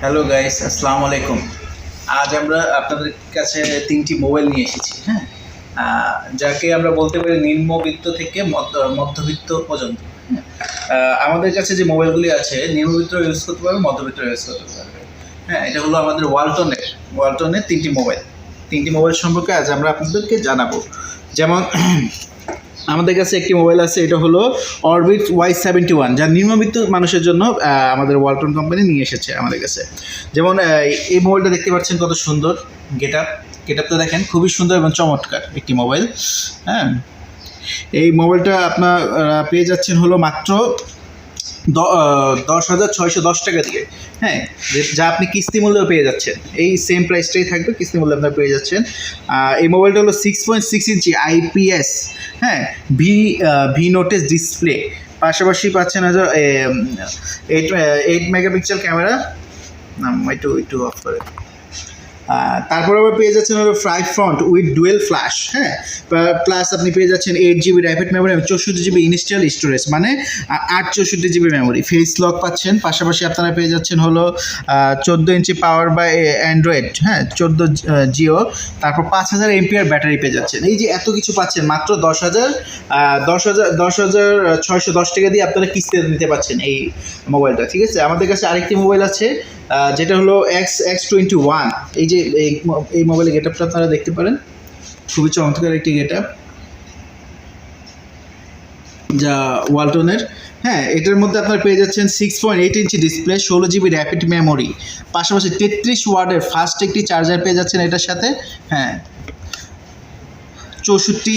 Hello guys আসসালামু আলাইকুম আজ আমরা আপনাদের কাছে তিনটি মোবাইল নিয়ে এসেছি হ্যাঁ? যাকে আমরা বলতে পারি নিম্নবিত্ত থেকে মধ্য- মধ্যবিত্ত পর্যন্ত হ্যাঁ? আমাদের কাছে যে মোবাইলগুলি আছে, নিম্নবিত্ত ইউজ করতে পারবে, মধ্যবিত্ত ইউজ করতে পারবে হ্যাঁ? এটা হলো আমাদের ওয়ালটনের ওয়ালটনের তিনটি মোবাইল। তিনটি মোবাইল সম্পর্কে আজ আমরা আপনাদেরকে জানাব। যেমন আমাদের কাছে একটি মোবাইল আছে, এটা হলো অরবিট ওয়াই সেভেন্টি ওয়ান যা নিম্নবিত্ত মানুষের জন্য আমাদের ওয়ালটন কোম্পানি নিয়ে এসেছে আমাদের কাছে। যেমন এই মোবাইলটা দেখতে পাচ্ছেন কত সুন্দর গেট আপ গেট দেখেন, খুবই সুন্দর এবং চমৎকার একটি মোবাইল হ্যাঁ। এই মোবাইলটা আপনার পেয়ে যাচ্ছেন হলো মাত্র দশ হাজার ছয়শো দশ টাকা দিয়ে। হ্যাঁ যা আপনি কিস্তি মূল্যেও পেয়ে যাচ্ছেন। এই সেম প্রাইসটাই থাকবে, কিস্তি মূল্যে আপনার পেয়ে যাচ্ছেন। এই মোবাইলটা হলো six point six inch IPS হ্যাঁ ভি ভি নোটেস ডিসপ্লে পাশাপাশি পাচ্ছেন হাজার এইট এইট মেগাপিক্সেল ক্যামেরা একটু একটু অফ করে। তারপর আবার পেয়ে যাচ্ছেন হলো ফ্রাই ফ্রন্ট উইথ ডুয়েল ফ্ল্যাশ হ্যাঁ? প্লাস আপনি পেয়ে যাচ্ছেন এইট জিবি র্যাপিড মেমোরি চৌষট্টি জিবি ইনস্টল স্টোরেজ মানে আট চৌষট্টি জিবি মেমোরি ফেস লক পাচ্ছেন, পাশাপাশি আপনারা পেয়ে যাচ্ছেন হলো চোদ্দ ইঞ্চি পাওয়ার বাই অ্যান্ড্রয়েড হ্যাঁ? চোদ্দ জিও তারপর পাঁচ হাজার এমপিআর ব্যাটারি পেয়ে যাচ্ছেন। এই যে এত কিছু পাচ্ছেন, মাত্র দশ হাজার দশ হাজার দশ হাজার ছয়শো দশ টাকা দিয়ে আপনারা কিস্তিতে নিতে পারছেন এই মোবাইলটা ঠিক আছে? আমাদের কাছে আরেকটি মোবাইল আছে যেটা হলো এক্স এক্স টোয়েন্টি ওয়ান এই যে এই মোবাইলের গেট আপটা আপনারা দেখতে পারেন। খুবই চমৎকার একটি গেট আপ যা ওয়ালটনের হ্যাঁ এটার মধ্যে আপনারা পেয়ে যাচ্ছেন six point eight inch display ষোলো জিবি র্যাপিড মেমোরি পাশাপাশি তেত্রিশ ওয়ার্ডের ফাস্ট একটি চার্জার পেয়ে যাচ্ছেন এটার সাথে। হ্যাঁ। চৌষট্টি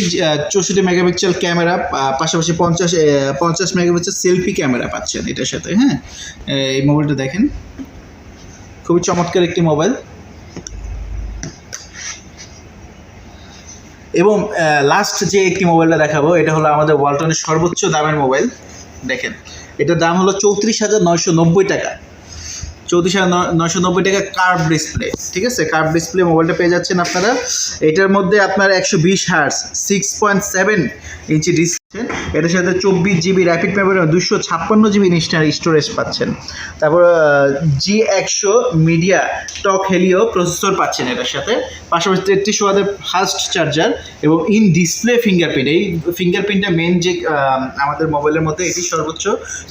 চৌষট্টি মেগাপিক্সেল ক্যামেরা পাশাপাশি পঞ্চাশ পঞ্চাশ মেগাপিক্সেল সেলফি ক্যামেরা পাচ্ছেন এটার সাথে। হ্যাঁ এই মোবাইলটা দেখেন। খুবই চমৎকার একটি মোবাইল। এবং লাস্ট যে একটি মোবাইলটা দেখাবো, এটা হলো আমাদের ওয়ালটনের সর্বোচ্চ দামের মোবাইল। দেখেন, এটার দাম হলো চৌত্রিশ হাজার নয়শো নব্বই টাকা। চৌত্রিশ হাজার নয়শো নব্বই টাকা কার্ভ ডিসপ্লে ঠিক আছে? কার্ভ ডিসপ্লে মোবাইলটা পেয়ে যাচ্ছেন আপনারা। এটার মধ্যে আপনার একশো বিশ hertz six point seven inch display এটার সাথে চব্বিশ জিবি র্যাপিড মেমোরি দুশো ছাপ্পান্ন জিবি ইনস্টার স্টোরেজ পাচ্ছেন। তারপর জি একশো মিডিয়া টক হেলিও প্রসেসর পাচ্ছেন এটার সাথে। পাশাপাশি তেত্রিশ ওয়াদের ফাস্ট চার্জার এবং ইন ডিসপ্লে ফিঙ্গারপ্রিন্ট এই ফিঙ্গারপ্রিন্টটা মেন যে আমাদের মোবাইলের মধ্যে এটি সর্বোচ্চ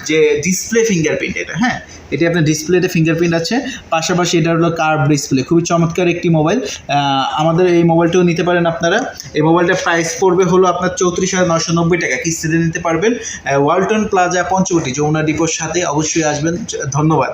যে ডিসপ্লে ফিঙ্গারপ্রিন্ট এটা হ্যাঁ? এটি আপনার ডিসপ্লেতে ফিঙ্গারপ্রিন্ট আছে। পাশাপাশি এটা হলো কার্ভ ডিসপ্লে খুবই চমৎকার একটি মোবাইল আমাদের এই মোবাইলটিও নিতে পারেন আপনারা। এই মোবাইলটার প্রাইস পড়বে হলো আপনার চৌত্রিশ হাজার নশো নব্বই টাকা কিস্তিতে নিতে পারবেন ওয়ালটন প্লাজা পঞ্চবটি যমুনা ডিপোর সাথে অবশ্যই আসবেন। ধন্যবাদ।